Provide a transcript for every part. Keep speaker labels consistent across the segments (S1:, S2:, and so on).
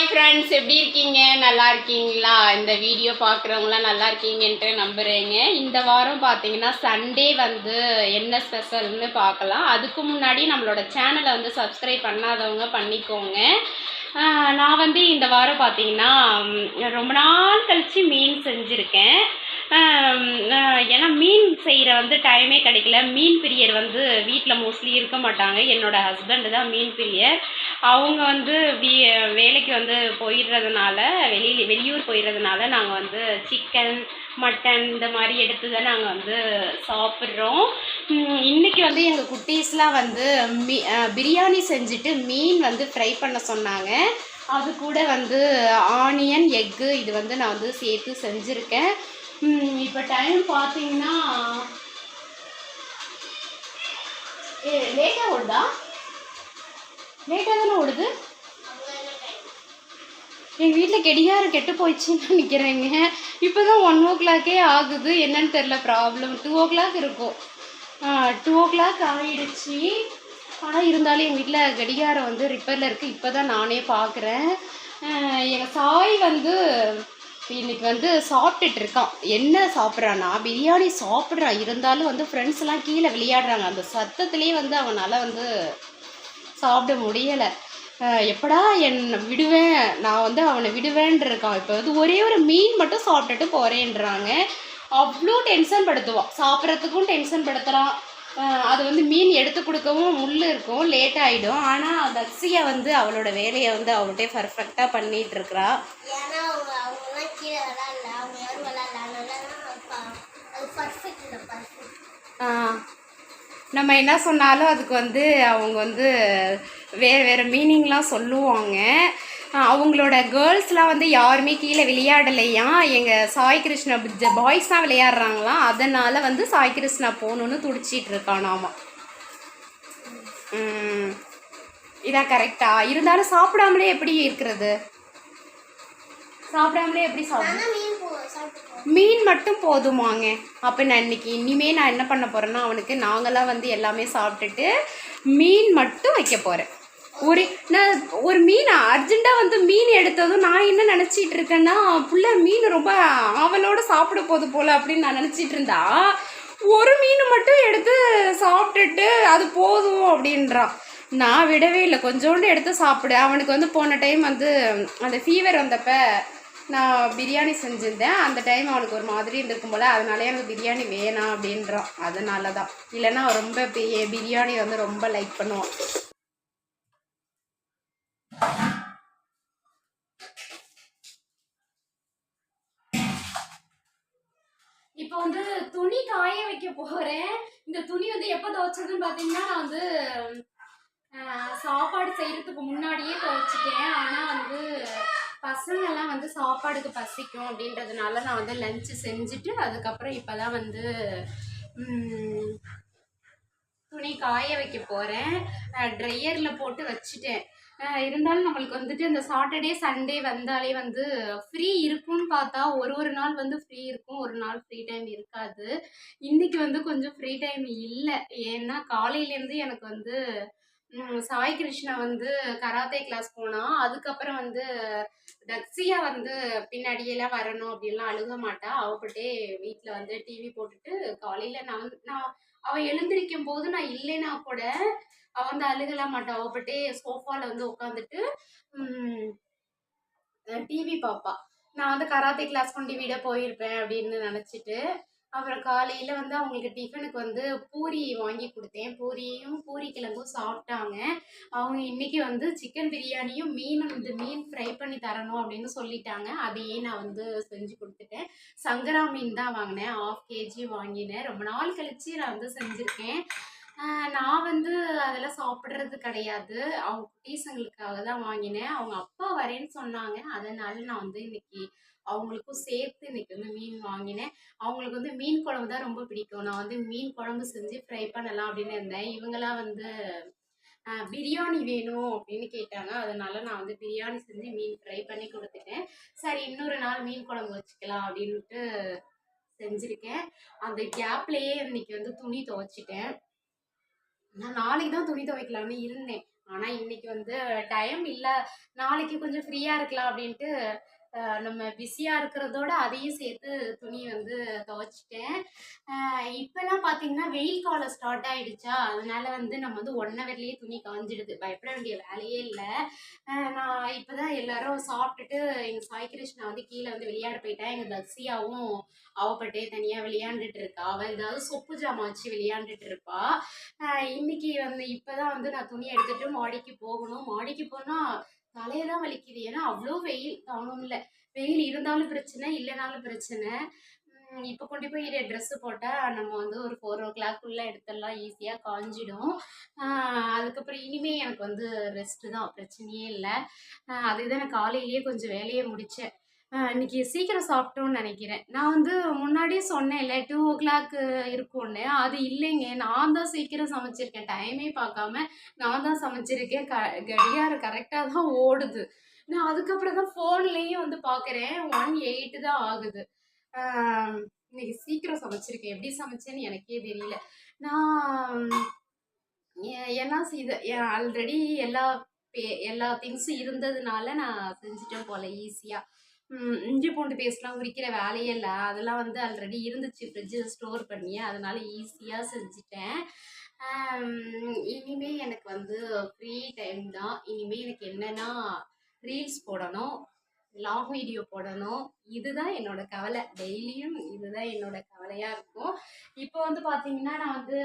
S1: Hi friends எப்படி இருக்கீங்க? நல்லா இருக்கீங்களா? இந்த வீடியோ பார்க்குறவங்களாம் நல்லா இருக்கீங்கன்ட்டு நம்புகிறேங்க இந்த வாரம் பார்த்தீங்கன்னா சண்டே வந்து என்ன ஸ்பெஷல்னு பார்க்கலாம். அதுக்கு முன்னாடி நம்மளோட சேனலை வந்து சப்ஸ்கிரைப் பண்ணாதவங்க பண்ணிக்கோங்க. நான் வந்து இந்த வாரம் பார்த்தீங்கன்னா ரொம்ப நாள் கழித்து மீன் செஞ்சுருக்கேன். ஏன்னா மீன் செய்கிற வந்து டைமே கிடைக்கல. மீன் பிரியர் வந்து வீட்டில் மோஸ்ட்லி இருக்க மாட்டாங்க. என்னோட ஹஸ்பண்டு தான் மீன் பிரியர். அவங்க வந்து வேலைக்கு வந்து போயிடுறதுனால வெளியில் வெளியூர் போயிடுறதுனால நாங்கள் வந்து சிக்கன் மட்டன் இந்த மாதிரி எடுத்து தான் நாங்கள் வந்து சாப்பிட்றோம். இன்றைக்கி வந்து எங்கள் குட்டீஸ்லாம் வந்து மீ பிரியாணி செஞ்சுட்டு மீன் வந்து ஃப்ரை பண்ண சொன்னாங்க. அது கூட வந்து ஆனியன் எக்கு இது வந்து நான் வந்து சேர்த்து செஞ்சுருக்கேன். இப்போ டைம் பார்த்தீங்கன்னா ஏ லேட்டாக ஓடுதா லேட்டாக தானே ஓடுது? எங்கள் வீட்டில் கெடிகாரம் கெட்டு போயிடுச்சுன்னு நினைக்கிறேங்க இப்போ தான் ஒன் ஓ கிளாக்கே ஆகுது. என்னன்னு தெரில ப்ராப்ளம் டூ ஓ கிளாக் இருக்கும். டூ ஓ கிளாக் ஆகிடுச்சு ஆனால் இருந்தாலும் எங்கள் வீட்டில் கடிகாரம் வந்து ரிப்பேரில் இருக்குது இப்போ தான் நானே பார்க்குறேன் எங்கள் சாய் வந்து இன்னைக்கு வந்து சாப்பிட்டுட்டு இருக்கான். என்ன சாப்பிட்றான்னா பிரியாணி சாப்பிட்றான். இருந்தாலும் வந்து ஃப்ரெண்ட்ஸ் எல்லாம் கீழே விளையாடுறாங்க. அந்த சத்தத்துலேயே வந்து அவனால் வந்து சாப்பிட முடியலை. எப்படா என் விடுவேன்? நான் வந்து அவனை விடுவேன் இருக்கான் இப்போ வந்து ஒரே ஒரு மீன் மட்டும் சாப்பிட்டுட்டு போகிறேன்றாங்க அவ்வளோ டென்ஷன் படுத்துவான் சாப்பிட்றதுக்கும் டென்ஷன் படுத்துகிறான் அது வந்து மீன் எடுத்து கொடுக்கவும் முள் இருக்கும் லேட் ஆகிடும் ஆனால் தக்ஸியா வந்து அவளோட வேலையை வந்து அவள்கிட்டே பர்ஃபெக்டாக பண்ணிட்டு இருக்கிறா ஆ, நம்ம என்ன சொன்னாலும் அதுக்கு வந்து அவங்க வந்து வேறு வேறு மீனிங்லாம் சொல்லுவாங்க. அவங்களோட கேர்ள்ஸ்லாம் வந்து யாருமே கீழே விளையாடலையா? எங்கள் சாய் கிருஷ்ணா பாய்ஸ் தான் விளையாடுறாங்களாம் அதனால் வந்து சாய் கிருஷ்ணா போகணுன்னு துடிச்சிட்டு இருக்கானாமா. ம், இதான் கரெக்டா இருந்தாலும் சாப்பிடாமலே எப்படி இருக்கிறது? சாப்பிடாமலே எப்படி சாப்பிட
S2: மீன்
S1: மட்டும் போதுமாங்க. அப்போ நான் இன்னைக்கு இனிமே நான் என்ன பண்ண போகிறேன்னா அவனுக்கு நாங்களாம் வந்து எல்லாமே சாப்பிட்டுட்டு மீன் மட்டும் வைக்க போகிறேன் ஒரு நான் ஒரு மீன் அர்ஜெண்டாக வந்து மீன் எடுத்ததும் நான் என்ன நினச்சிட்டு இருக்கேன்னா புள்ள மீன் ரொம்ப ஆவலோடு சாப்பிட போகுது போல் அப்படின்னு நான் நினச்சிட்டு இருந்தா ஒரு மீன் மட்டும் எடுத்து சாப்பிட்டுட்டு அது போதும் அப்படின்றான் நான் விடவே இல்லை. கொஞ்சோண்டு எடுத்து சாப்பிடு. அவனுக்கு வந்து போன டைம் வந்து அந்த ஃபீவர் வந்தப்போ நான் பிரியாணி செஞ்சுருந்தேன். அந்த டைம் அவனுக்கு ஒரு மாதிரி இருக்கும் போல அதனாலே எனக்கு பிரியாணி வேணாம் அப்படின்றான். அதனால தான் இல்லைன்னா ரொம்ப பிரியாணி வந்து ரொம்ப லைக் பண்ணுவான். இப்போ வந்து துணி காய வைக்க போகிறேன் இந்த துணி வந்து எப்போ துவைச்சதுன்னு பார்த்தீங்கன்னா நான் வந்து சாப்பாடு செய்கிறதுக்கு முன்னாடியே துவைச்சிட்டேன். ஆனால் வந்து பசங்கெல்லாம் வந்து சாப்பாடுக்கு பசிக்கும் அப்படின்றதுனால நான் வந்து லஞ்சு செஞ்சுட்டு அதுக்கப்புறம் இப்போ தான் வந்து துணி காய வைக்க போகிறேன் ட்ரையரில் போட்டு வச்சுட்டேன். இருந்தாலும் நம்மளுக்கு வந்துட்டு இந்த சாட்டர்டே சண்டே வந்தாலே வந்து ஃப்ரீ இருக்கும்னு பார்த்தா ஒரு ஒரு நாள் வந்து ஃப்ரீ இருக்கும். ஒரு நாள் ஃப்ரீ டைம் இருக்காது. இன்னைக்கு வந்து கொஞ்சம் ஃப்ரீ டைம் இல்லை. ஏன்னா காலையிலேருந்து எனக்கு வந்து சாய் கிருஷ்ணா வந்து கராத்தே கிளாஸ் போனா அதுக்கப்புறம் வந்து தக்ஸியா வந்து பின்னாடியெல்லாம் வரணும் அப்படின்லாம் அழுக மாட்டா. அவகிட்டே வீட்டில் வந்து டிவி போட்டுட்டு காலையில் நான் வந்து- நான் அவள் எழுந்திருக்கும் போது நான் இல்லைன்னா கூட அவ வந்து அழுகலாம் மாட்டா. அவகிட்டே சோஃபால வந்து உட்காந்துட்டு டிவி பார்ப்பா நான் வந்து கராத்தே கிளாஸ் கொண்டு வீட போயிருப்பேன் அப்படின்னு நினச்சிட்டு அப்புறம் காலையில் வந்து அவங்களுக்கு டிஃபனுக்கு வந்து பூரி வாங்கி கொடுத்தேன். பூரியும் பூரி கிழங்கும் சாப்பிட்டாங்க. அவங்க இன்னைக்கு வந்து சிக்கன் பிரியாணியும் மீனும் இந்த மீன் ஃப்ரை பண்ணி தரணும் அப்படின்னு சொல்லிட்டாங்க. அதையே நான் வந்து செஞ்சு கொடுத்துட்டேன். சங்கரா மீன் தான் வாங்கினேன். ஆஃப் கேஜி வாங்கினேன். ரொம்ப நாள் கழிச்சு நான் வந்து செஞ்சுருக்கேன். நான் வந்து அதெல்லாம் சாப்பிட்றது கிடையாது. அவங்க குட்டீஸுங்களுக்காக தான் வாங்கினேன். அவங்க அப்பா வரேன்னு சொன்னாங்க. அதனால நான் வந்து இன்னைக்கு அவங்களுக்கும் சேர்த்து இன்னைக்கு வந்து மீன் வாங்கினேன். அவங்களுக்கு வந்து மீன் குழம்பு தான் ரொம்ப பிடிக்கும். நான் வந்து மீன் குழம்பு செஞ்சு ஃப்ரை பண்ணலாம் அப்படின்னு இருந்தேன். இவங்கெல்லாம் வந்து பிரியாணி வேணும் அப்படின்னு கேட்டாங்க. அதனால நான் வந்து பிரியாணி செஞ்சு மீன் ஃப்ரை பண்ணி கொடுத்துட்டேன். சரி இன்னொரு நாள் மீன் குழம்பு வச்சுக்கலாம் அப்படின்ட்டு செஞ்சுருக்கேன். அந்த கேப்லேயே இன்னைக்கு வந்து துணி துவைச்சிட்டேன். நான் நாளைக்கு தான் துணி துவைக்கலாம்னு இருந்தேன். ஆனால் இன்னைக்கு வந்து டைம் இல்லை. நாளைக்கு கொஞ்சம் ஃப்ரீயாக இருக்கலாம் அப்படின்ட்டு நம்ம பிஸியாக இருக்கிறதோட அதையும் சேர்த்து துணி வந்து துவைச்சிட்டேன். இப்போல்லாம் பார்த்தீங்கன்னா வெயில் காலம் ஸ்டார்ட் ஆயிடுச்சா? அதனால வந்து நம்ம வந்து ஒன் ஹவர்லேயே துணி காஞ்சிடுது. பயப்பட வேண்டிய வேலையே இல்லை. நான் இப்போ தான் எல்லாரும் சாப்பிட்டுட்டு எங்கள் சாய் கிருஷ்ணா வந்து கீழே வந்து விளையாட போயிட்டா. எங்கள் தக்ஸியாவும் அவப்பட்டே தனியாக விளையாண்டுட்டு இருக்கா அவள் ஏதாவது சொப்பு ஜாமான் வச்சு விளையாண்டுட்டு இருப்பா இன்னைக்கு வந்து இப்போதான் வந்து நான் துணி எடுத்துட்டு மாடிக்கு போகணும். மாடிக்கு போனால் தலையெல்லாம் வலிக்குது. ஏன்னா அவ்வளோ வெயில் தாங்க முடியல வெயில் இருந்தாலும் பிரச்சனை இல்லைனாலும் பிரச்சனை. இப்போ கொண்டு போய் ட்ரெஸ்ஸு போட்டால் நம்ம வந்து ஒரு ஃபோர் ஓ கிளாக்குள்ளே எடுத்துடலாம் ஈஸியாக காஞ்சிடும். அதுக்கப்புறம் இனிமே எனக்கு வந்து ரெஸ்ட்டு தான் பிரச்சனையே இல்லை. ஆஹ் அதுதான் நான் காலையிலேயே கொஞ்சம் வேலையை முடித்தேன் இன்னைக்கு சீக்கிரம் சாப்பிட்டோன்னு நினைக்கிறேன். நான் வந்து முன்னாடியே சொன்னேன் இல்லை டூ ஓ கிளாக் இருக்கும்னு. அது இல்லைங்க. நான் தான் சீக்கிரம் சமைச்சிருக்கேன். டைமே பார்க்காம நான் தான் சமைச்சிருக்கேன். க கடிகாரம் கரெக்டாக தான் ஓடுது. நான் அதுக்கப்புறம் தான் ஃபோன்லேயும் வந்து பார்க்குறேன். ஒன் எயிட்டு தான் ஆகுது. இன்னைக்கு சீக்கிரம் சமைச்சிருக்கேன். எப்படி சமைச்சேன்னு எனக்கே தெரியல. நான் ஏ- செய்த ஆல்ரெடி எல்லா பே- எல்லா திங்ஸும் இருந்ததுனால நான் செஞ்சுட்டேன் போல ஈஸியாக இஞ்சி பூண்டு பேஸ்ட்லாம் உரிக்கிற வேலையே இல்லை. அதெல்லாம் வந்து ஆல்ரெடி இருந்துச்சு. ஃப்ரிட்ஜில் ஸ்டோர் பண்ணி அதனால ஈஸியாக செஞ்சுட்டேன். இனிமேல் எனக்கு வந்து ஃப்ரீ டைம் தான். இனிமேல் எனக்கு என்னன்னா ரீல்ஸ் போடணும் லாங் வீடியோ போடணும். இதுதான் என்னோட கவலை. டெய்லியும் இதுதான் என்னோட கவலையாக இருக்கும். இப்போ வந்து பார்த்தீங்கன்னா நான் வந்து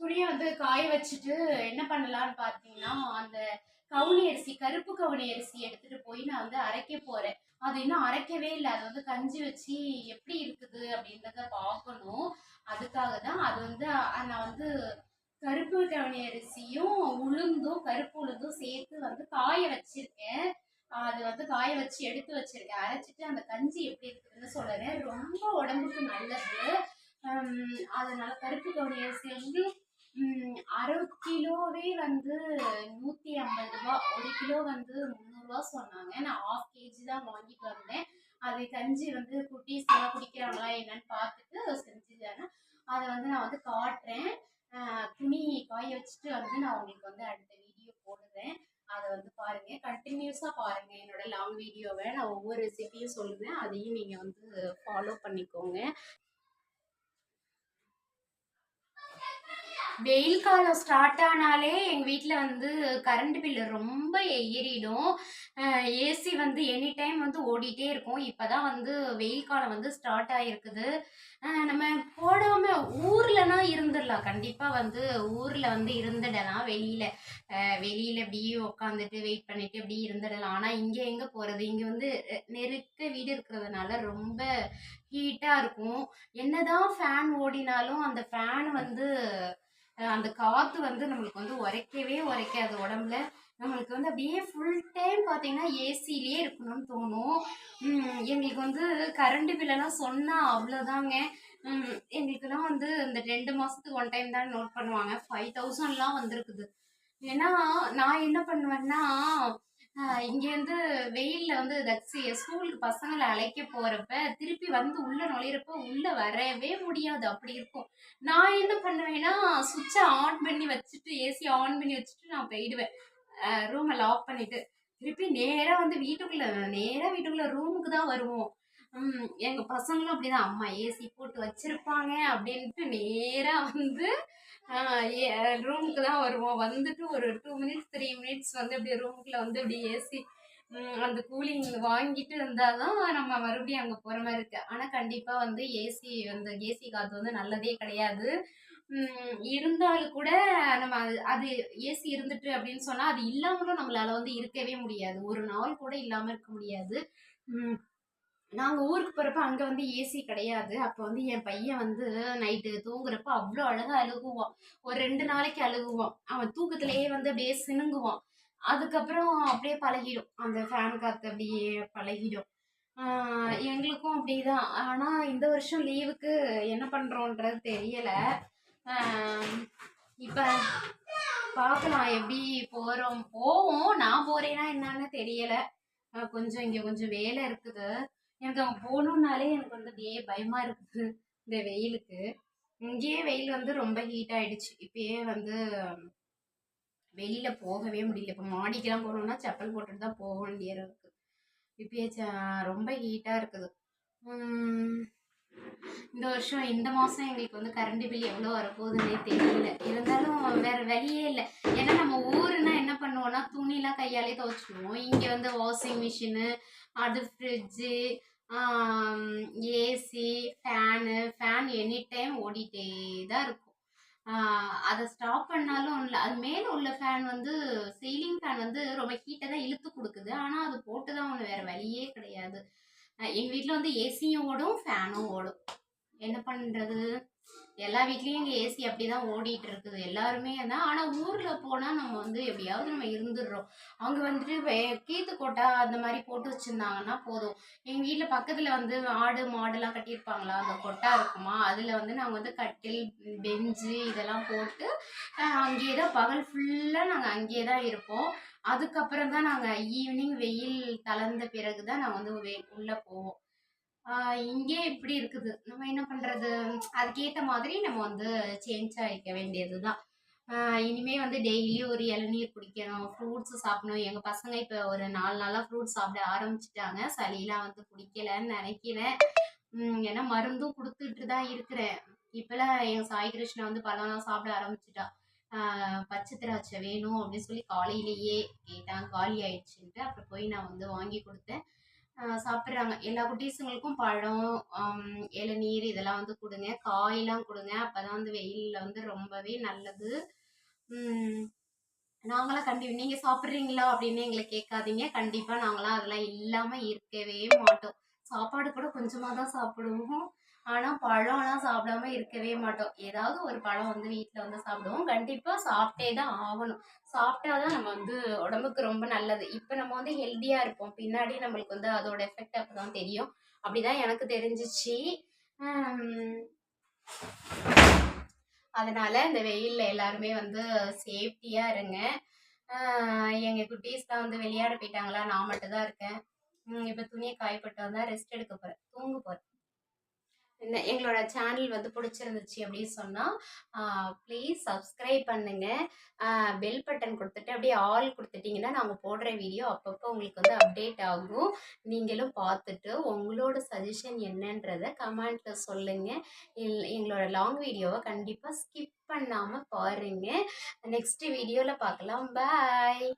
S1: துணியை வந்து காய வச்சுட்டு என்ன பண்ணலாம்னு பார்த்தீங்கன்னா அந்த கவுனி அரிசி கருப்பு கவுனி அரிசி எடுத்துட்டு போய் நான் வந்து அரைக்க போறேன். அது இன்னும் அரைக்கவே இல்லை. அது வந்து கஞ்சி வச்சு எப்படி இருக்குது அப்படின்றத பார்க்கணும். அதுக்காக தான் அது வந்து நான் வந்து கருப்பு கவுனி அரிசியும் உளுந்தும் கருப்பு உளுந்தும் சேர்த்து வந்து காய வச்சிருக்கேன். அது வந்து காய வச்சு எடுத்து வச்சிருக்கேன். அரைச்சிட்டு அந்த கஞ்சி எப்படி இருக்குதுன்னு சொல்லுறேன் ரொம்ப உடம்புக்கு நல்லது. அதனால கருப்பு கவுனி அரிசி வந்து அரை கிலோவே வந்து நூற்றி ஐம்பது ரூபா ஒரு கிலோ வந்து முந்நூறுரூவா சொன்னாங்க. நான் ஆஃப் கேஜி தான் வாங்கிட்டு வந்தேன். அது கஞ்சி வந்து குட்டீஸ் எல்லாம் குடிக்கிறாங்களா என்னன்னு பார்த்துட்டு செஞ்சு அதை வந்து நான் வந்து காட்டுறேன். துணி காய வச்சுட்டு வந்து நான் உங்களுக்கு வந்து அடுத்த வீடியோ போடுறேன். அதை வந்து பாருங்க. கண்டினியூஸாக பாருங்க. என்னோட லாங் வீடியோவை நான் ஒவ்வொரு ரெசிபியும் சொல்லுவேன். அதையும் நீங்கள் வந்து ஃபாலோ பண்ணிக்கோங்க. வெயில் காலம் ஸ்டார்ட் ஆனாலே எங்கள் வீட்டில் வந்து கரண்ட் பில்லு ரொம்ப ஏறிடும். ஏசி வந்து எனி டைம் வந்து ஓடிட்டே இருக்கும். இப்போ தான் வந்து வெயில் காலம் வந்து ஸ்டார்ட் ஆகிருக்குது நம்ம போடாமல் ஊர்லனா இருந்துடலாம். கண்டிப்பாக வந்து ஊரில் வந்து இருந்துடலாம் வெளியில். வெளியில் அப்படியே உட்காந்துட்டு வெயிட் பண்ணிட்டு அப்படியே இருந்துடலாம். ஆனால் இங்கே எங்கே போகிறது இங்கே வந்து நெருக்க வீடு இருக்கிறதுனால ரொம்ப ஹீட்டாக இருக்கும். என்னதான் ஃபேன் ஓடினாலும் அந்த ஃபேன் வந்து அந்த காற்று வந்து நம்மளுக்கு வந்து உரைக்கவே உரைக்காது உடம்புல. நம்மளுக்கு வந்து அப்படியே ஃபுல் டைம் பார்த்தீங்கன்னா ஏசிலேயே இருக்கணும்னு தோணும். எங்களுக்கு வந்து கரண்ட் பில்லெல்லாம் சொன்னால் அவ்வளோதாங்க உம் எங்களுக்கெல்லாம் வந்து இந்த ரெண்டு மாதத்துக்கு ஒன் டைம் தான் நோட் பண்ணுவாங்க. ஃபைவ் தௌசண்ட்லாம் வந்திருக்குது. ஏன்னா நான் என்ன பண்ணுவேன்னா இங்கேருந்து வெயிலில் வந்து ஸ்கூலுக்கு பசங்களை அழைக்க போகிறப்ப திருப்பி வந்து உள்ளே நுழையிறப்ப உள்ளே வரவே முடியாது. அப்படி இருக்கும். நான் என்ன பண்ணுவேன்னா சுவிட்சை ஆன் பண்ணி வச்சுட்டு ஏசி ஆன் பண்ணி வச்சுட்டு நான் போயிடுவேன். ரூமை லாக் பண்ணிட்டு. திருப்பி நேராக வந்து வீட்டுக்குள்ளே நேராக வீட்டுக்குள்ளே ரூமுக்கு தான் வருவோம். எங்கள் எங்க பசங்களும் அப்படிதான். அம்மா ஏசி போட்டு வச்சிருப்பாங்க அப்படின்ட்டு நேரா வந்து ரூமுக்கு தான் வருவோம். வந்துட்டு ஒரு டூ மினிட்ஸ் த்ரீ மினிட்ஸ் வந்து இப்படி ரூமுக்குள்ள வந்து இப்படி ஏசி அந்த கூலிங் வாங்கிட்டு இருந்தாதான் நம்ம மறுபடியும் அங்கே போகிற மாதிரி இருக்கு. ஆனால் கண்டிப்பாக வந்து ஏசி அந்த ஏசி காற்று வந்து நல்லதே கிடையாது. இருந்தாலும் கூட நம்ம அது அது ஏசி இருந்துட்டு அப்படின்னு சொன்னால் அது இல்லாமலும் நம்மளால வந்து இருக்கவே முடியாது. ஒரு நாள் கூட இல்லாமல் இருக்க முடியாது. நாங்கள் ஊருக்கு போகிறப்ப அங்கே வந்து ஏசி கிடையாது. அப்போ வந்து என் பையன் வந்து நைட்டு தூங்குறப்ப அவ்வளோ அழகாக அழுகுவான். ஒரு ரெண்டு நாளைக்கு அழுகுவான். அவன் தூக்கத்திலேயே வந்து அப்படியே சினுங்குவான். அதுக்கப்புறம் அப்படியே பழகிடும். அந்த ஃபேன் காற்று அப்படியே பழகிடும். எங்களுக்கும் அப்படிதான். ஆனால் இந்த வருஷம் லீவுக்கு என்ன பண்ணுறோன்றது தெரியலை. இப்போ பார்க்கலாம் எப்படி போகிறோம் போவோம். நான் போகிறேன்னா என்னன்னு தெரியலை. கொஞ்சம் இங்கே கொஞ்சம் வேலை இருக்குது. எனக்கு அங்கே போகணுன்னாலே எனக்கு வந்து அப்படியே பயமாக இருக்குது இந்த வெயிலுக்கு. இங்கேயே வெயில் வந்து ரொம்ப ஹீட் ஆயிடுச்சு. இப்பயே வந்து வெளியில போகவே முடியல. இப்போ மாடிக்கெல்லாம் போகணுன்னா செப்பல் போட்டுட்டு தான் போக வேண்டிய இருக்குது இப்பயே ச- ரொம்ப ஹீட்டாக இருக்குது. இந்த வருஷம் இந்த மாதம் எங்களுக்கு வந்து கரண்ட் பில் எவ்வளோ வரப்போகுதுன்னே தெரியல. இருந்தாலும் வேறு வழியே இல்லை. ஏன்னா நம்ம ஊருன்னா என்ன பண்ணுவோம்னா துணிலாம் கையாலே துவைச்சிடுவோம். இங்கே வந்து வாஷிங் மிஷினு அது fridge AC fan fan any time ஓடிட்டே தான் இருக்கும். அதை ஸ்டாப் பண்ணாலும் இல்லை அது மேலே உள்ள ஃபேன் வந்து சீலிங் ஃபேன் வந்து ரொம்ப ஹீட்டை தான் இழுத்து கொடுக்குது. ஆனால் அது போட்டு தான் ஒன்று வேறு வழியே கிடையாது. எங்கள் வீட்டில் வந்து ஏசியும் ஓடும் ஃபேனும் ஓடும். என்ன பண்ணுறது எல்லா வீட்லேயும் இங்கே ஏசி அப்படி தான் ஓடிட்டு இருக்குது. எல்லாருமே தான் ஆனால் ஊரில் போனால் நம்ம வந்து எப்படியாவது நம்ம இருந்துடுறோம். அவங்க வந்துட்டு வே- கீத்து கொட்டா அந்த மாதிரி போட்டு வச்சுருந்தாங்கன்னா போதும். எங்கள் வீட்டில் பக்கத்தில் வந்து ஆடு மாடுலாம் கட்டியிருப்பாங்களா? அந்த கொட்டா இருக்குமா? அதில் வந்து நாங்கள் வந்து கட்டில் பெஞ்சு இதெல்லாம் போட்டு அங்கேயே தான் பகல் ஃபுல்லாக நாங்கள் அங்கேயே தான் இருப்போம். அதுக்கப்புறம் தான் நாங்கள் ஈவினிங் வெயில் கலந்த பிறகு தான் நாங்கள் வந்து வெ உள்ளே போவோம். இங்கே இப்படி இருக்குது. நம்ம என்ன பண்ணுறது அதுக்கேற்ற மாதிரி நம்ம வந்து சேஞ்ச் ஆகிக்க வேண்டியது தான் இனிமே வந்து டெய்லி ஒரு இளநீர் குடிக்கணும் ஃப்ரூட்ஸ் சாப்பிடணும். எங்கள் பசங்க இப்போ ஒரு நாலு நாளாக ஃப்ரூட்ஸ் சாப்பிட ஆரம்பிச்சிட்டாங்க. சளியெலாம் வந்து குடிக்கலைன்னு நினைக்கிறேன். ஏன்னா மருந்தும் கொடுத்துட்டு தான் இருக்கிறேன். இப்போலாம் எங்கள் சாய் கிருஷ்ணா வந்து பழம்லாம் சாப்பிட ஆரம்பிச்சிட்டா. பச்சை திராட்சை வேணும் அப்படின்னு சொல்லி காலையிலேயே கேட்டான். காலி ஆயிடுச்சுன்ட்டு அப்புறம் போய் நான் வந்து வாங்கி கொடுத்தேன். சாப்பிட்றாங்க. எல்லா குட்டீஸுங்களுக்கும் பழம் இளநீர் இதெல்லாம் வந்து கொடுங்க. காயெல்லாம் கொடுங்க. அப்போ தான் வந்து வெயிலில் வந்து ரொம்பவே நல்லது. நாங்களாம் கண்டிப்பாக நீங்கள் சாப்பிட்றீங்களா அப்படின்னு எங்களை கேட்காதீங்க. கண்டிப்பாக நாங்களாம் அதெல்லாம் இல்லாமல் இருக்கவே மாட்டோம். சாப்பாடு கூட கொஞ்சமாக தான் சாப்பிடுவோம். ஆனால் பழம்லாம் சாப்பிடாம இருக்கவே மாட்டோம். ஏதாவது ஒரு பழம் வந்து வீட்டில் வந்து சாப்பிடுவோம். கண்டிப்பாக சாப்பிட்டே தான் ஆகணும். சாப்பிட்டா தான் நம்ம வந்து உடம்புக்கு ரொம்ப நல்லது. இப்போ நம்ம வந்து ஹெல்த்தியாக இருப்போம். பின்னாடி நம்மளுக்கு வந்து அதோட எஃபெக்ட் அப்போ தான் தெரியும். அப்படிதான் எனக்கு தெரிஞ்சிச்சு. அதனால இந்த வெயிலில் எல்லாருமே வந்து சேஃப்டியாக இருங்க. எங்கள் குட்டீஸ்லாம் வந்து விளையாட போயிட்டாங்களா? நான் மட்டும் தான் இருக்கேன் இப்போ துணியை காயப்பட்டு வந்தால் ரெஸ்ட் எடுக்க போகிறேன் தூங்க போகிறேன் இந்த எங்களோட சேனல் வந்து பிடிச்சிருந்துச்சு அப்படின்னு சொன்னால் ப்ளீஸ் சப்ஸ்கிரைப் பண்ணுங்கள் பெல் பட்டன் கொடுத்துட்டு அப்படியே ஆல் கொடுத்துட்டிங்கன்னா நாங்கள் போடுற வீடியோ அப்பப்போ உங்களுக்கு வந்து அப்டேட் ஆகும். நீங்களும் பார்த்துட்டு உங்களோட சஜஷன் என்னன்றதை கமெண்ட்டில் சொல்லுங்கள் எங்களோட லாங் வீடியோவை கண்டிப்பாக ஸ்கிப் பண்ணாமல் பாருங்கள் நெக்ஸ்ட் வீடியோவில் பார்க்கலாம். பாய்